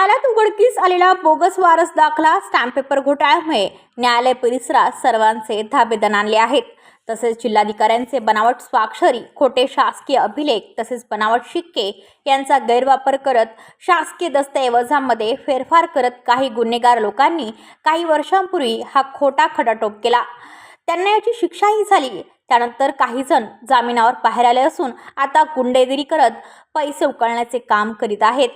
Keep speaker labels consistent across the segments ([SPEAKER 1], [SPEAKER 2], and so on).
[SPEAKER 1] न्यायालयात उघडकीस आलेला बोगस वारस दाखला स्टॅम्प पेपर घोटाळ्यामुळे न्यायालय परिसरात सर्वांचे धाबेदन आणले आहेत. तसेच जिल्हाधिकाऱ्यांचे बनावट स्वाक्षरी खोटे शासकीय अभिलेख तसेच बनावट शिक्के यांचा गैरवापर करत शासकीय दस्तऐवजामध्ये फेरफार करत काही गुन्हेगार लोकांनी काही वर्षांपूर्वी हा खोटा खटाटोप केला. त्यांना याची शिक्षाही झाली. त्यानंतर काही जण जामिनावर बाहेर आले असून आता गुंडेगिरी करत पैसे उकळण्याचे काम करीत आहेत.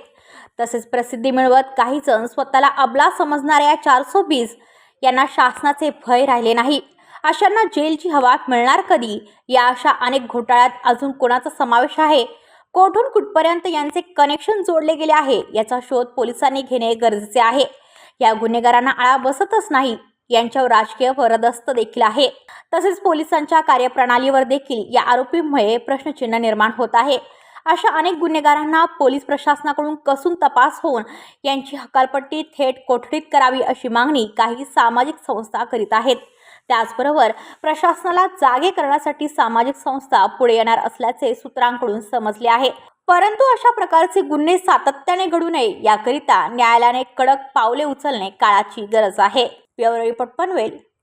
[SPEAKER 1] तसेच प्रसिद्धी मिळवत काही जण स्वतःला अबला समजणाऱ्या चारसो बीस यांना शासनाचे भय राहिले नाही. अशांना जेलची हवा मिळणार कधी? या अशा अनेक घोटाळ्यात अजून कोणाचा समावेश आहे? कोठून कुठपर्यंत यांचे कनेक्शन जोडले गेले आहे? याचा शोध पोलिसांनी घेणे गरजेचे आहे. या गुन्हेगारांना आळा बसतच नाही. यांच्यावर राजकीय वरदस्त देखील आहे. तसेच पोलिसांच्या कार्यप्रणालीवर देखील या आरोपींमुळे प्रश्नचिन्ह निर्माण होत आहे. अशा अनेक गुन्हेगारांना पोलीस प्रशासनाकडून कसून तपास होऊन यांची हकालपट्टी थेट कोठडीत करावी अशी मागणी काही सामाजिक संस्था करीत आहेत. त्याचबरोबर प्रशासनाला जागे करण्यासाठी सामाजिक संस्था पुढे येणार असल्याचे सूत्रांकडून समजले आहे. परंतु अशा प्रकारचे गुन्हे सातत्याने घडू नये याकरिता न्यायालयाने कडक पावले उचलणे काळाची गरज आहे. ब्युरो पनवेल.